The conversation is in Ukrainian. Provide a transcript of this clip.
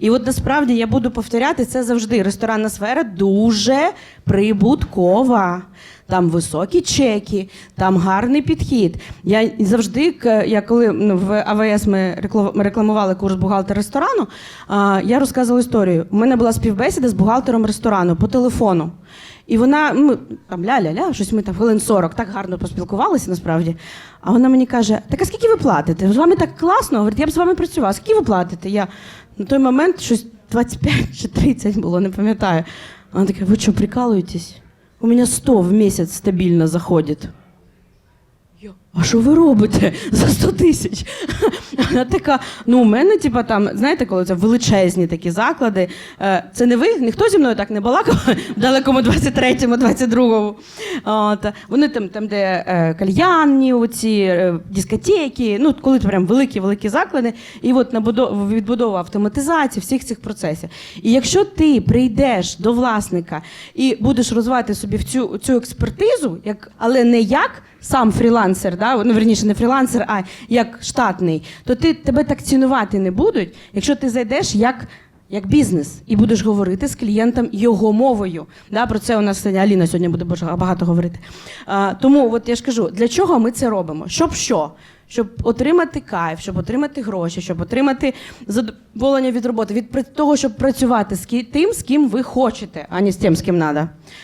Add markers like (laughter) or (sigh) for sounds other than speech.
І от насправді я буду повторяти це завжди. Ресторанна сфера дуже прибуткова. Там високі чеки, там гарний підхід. Я завжди, я коли ну, в АВС ми реклам- рекламували курс бухгалтер ресторану, я розказувала історію. У мене була співбесіда з бухгалтером ресторану по телефону. І вона ну, там ля-ля-ля, щось ми там хвилин 40 так гарно поспілкувалися насправді. А вона мені каже: Так а скільки ви платите? З вами так класно. Говорить, я б з вами працювала. Скільки ви платите? Я на той момент щось 25 чи 30 було, не пам'ятаю. Вона така, ви що, прикалуєтесь? У мене 100 в місяць стабільно заходить. А що ви робите за 100 тисяч? (laughs) Вона така, ну у мене, типа, там, знаєте, коли це величезні такі заклади. Е, Це не ви? Ніхто зі мною так не балакав (laughs) в далекому 23-му, 22-му. От, вони там, там де е, кальянні, оці е, дискотеки, ну, коли прям великі-великі заклади, і от набудова, відбудова автоматизації всіх цих процесів. І якщо ти прийдеш до власника і будеш розвивати собі в цю, цю експертизу, як, але не як сам фрілансер, да? ну верніше не фрілансер, а як штатний, то ти тебе так цінувати не будуть, якщо ти зайдеш як. Як бізнес, і будеш говорити з клієнтом його мовою. Да, про це у нас Аліна сьогодні буде багато говорити. А, тому, от я ж кажу, для чого ми це робимо? Щоб що? Щоб отримати кайф, щоб отримати гроші, щоб отримати задоволення від роботи, від того, щоб працювати з тим, з ким ви хочете, а не з тим, з ким треба.